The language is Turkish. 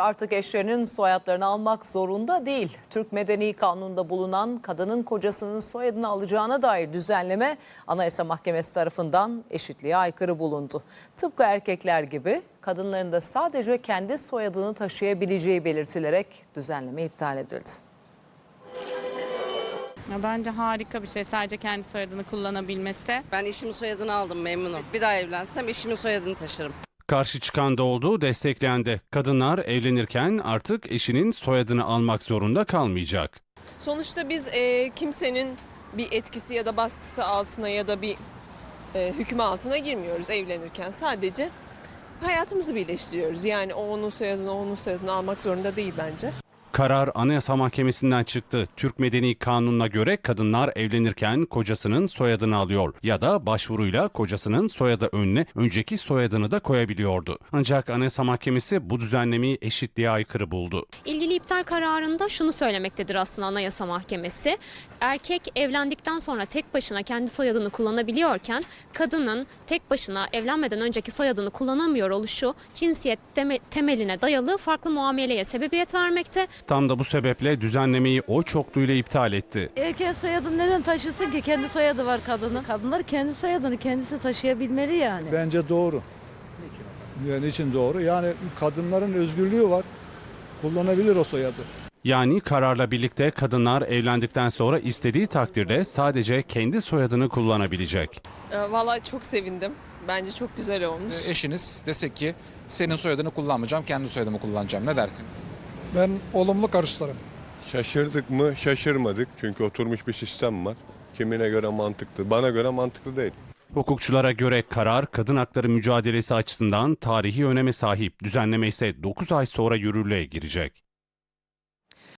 artık eşlerinin soyadlarını almak zorunda değil. Türk Medeni Kanunu'nda bulunan kadının kocasının soyadını alacağına dair düzenleme Anayasa Mahkemesi tarafından eşitliğe aykırı bulundu. Tıpkı erkekler gibi kadınların da sadece kendi soyadını taşıyabileceği belirtilerek düzenleme iptal edildi. Ya bence harika bir şey sadece kendi soyadını kullanabilmesi. Ben eşimin soyadını aldım memnunum. Bir daha evlensem eşimin soyadını taşırım. Karşı çıkan da oldu, desteklendi. Kadınlar evlenirken artık eşinin soyadını almak zorunda kalmayacak. Sonuçta biz e, kimsenin bir etkisi ya da baskısı altına ya da bir e, hükmü altına girmiyoruz evlenirken. Sadece hayatımızı birleştiriyoruz. Yani o onun soyadını, onun soyadını almak zorunda değil bence. Karar Anayasa Mahkemesi'nden çıktı. Türk Medeni Kanunu'na göre kadınlar evlenirken kocasının soyadını alıyor ya da başvuruyla kocasının soyadı önüne önceki soyadını da koyabiliyordu. Ancak Anayasa Mahkemesi bu düzenlemeyi eşitliğe aykırı buldu. İlgili iptal kararında şunu söylemektedir aslında Anayasa Mahkemesi. Erkek evlendikten sonra tek başına kendi soyadını kullanabiliyorken kadının tek başına evlenmeden önceki soyadını kullanamıyor oluşu cinsiyet teme- temeline dayalı farklı muameleye sebebiyet vermekte. Tam da bu sebeple düzenlemeyi oy çokluğuyla iptal etti. Erkeğin soyadını neden taşısın ki? Kendi soyadı var kadının. Kadınlar kendi soyadını kendisi taşıyabilmeli yani. Bence doğru. Yani için doğru? Yani kadınların özgürlüğü var. Kullanabilir o soyadı. Yani kararla birlikte kadınlar evlendikten sonra istediği takdirde sadece kendi soyadını kullanabilecek. E, Vallahi çok sevindim. Bence çok güzel olmuş. eşiniz desek ki senin soyadını kullanmayacağım, kendi soyadımı kullanacağım. Ne dersiniz? Ben olumlu karşılarım. Şaşırdık mı? Şaşırmadık. Çünkü oturmuş bir sistem var. Kimine göre mantıklı, bana göre mantıklı değil. Hukukçulara göre karar kadın hakları mücadelesi açısından tarihi öneme sahip. Düzenleme ise 9 ay sonra yürürlüğe girecek.